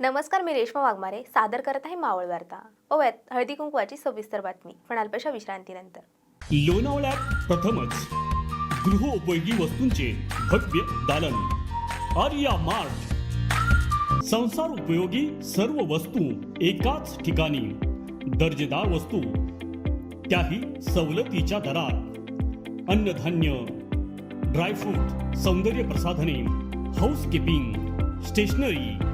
नमस्कार मी रेश्मा वाघमारे. सादर करत आहे मावळ वार्ता. ओव्यात हळदी कुंकवाची सविस्तर बातमी पण अल्पशा विश्रांतीनंतर. लोणावळ्यात प्रथमच गृहोपयोगी वस्तूंचे भव्य दालन. आर्या मार्ट. संसार उपयोगी सर्व वस्तू एकाच ठिकाणी. दर्जेदार वस्तू त्याही सवलतीच्या दरात. अन्नधान्य ड्रायफ्रूट सौंदर्य प्रसाधने हाऊसकीपिंग स्टेशनरी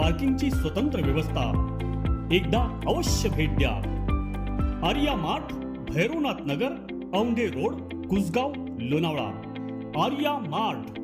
पार्किंगची स्वतंत्र व्यवस्था. एकदा अवश्य भेट द्या. Arya mart Bhairavnath Nagar Aundhe road Kusgaon Lonavala. Arya mart.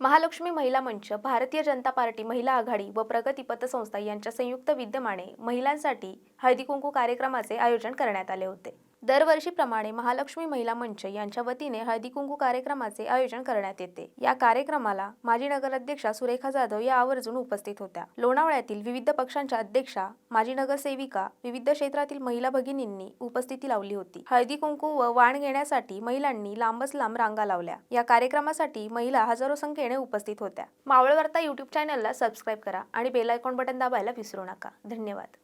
Mahalakshmi महिला मंच भारतीय जनता पार्टी महिला आघाडी व प्रगती पतसंस्था यांच्या संयुक्त विद्यमाने महिलांसाठी हळदी कुंकू कार्यक्रमाचे आयोजन करण्यात आले होते. दरवर्षीप्रमाणे महालक्ष्मी महिला मंच यांच्या वतीने हळदी कुंकू कार्यक्रमाचे आयोजन करण्यात येते. या कार्यक्रमाला माजी नगराध्यक्षा सुरेखा जाधव या आवर्जून उपस्थित होत्या. लोणावळ्यातील विविध पक्षांच्या अध्यक्षा माजी नगरसेविका विविध क्षेत्रातील महिला भगिनींनी उपस्थिती लावली होती. हळदी कुंकू व वाण घेण्यासाठी महिलांनी लांबच लांब रांगा लावल्या. या कार्यक्रमासाठी महिला हजारो संख्येने उपस्थित होत्या. मावळवर्ता युट्यूब चॅनलला सबस्क्राईब करा आणि बेल आयकॉन बटन दाबायला विसरू नका. धन्यवाद.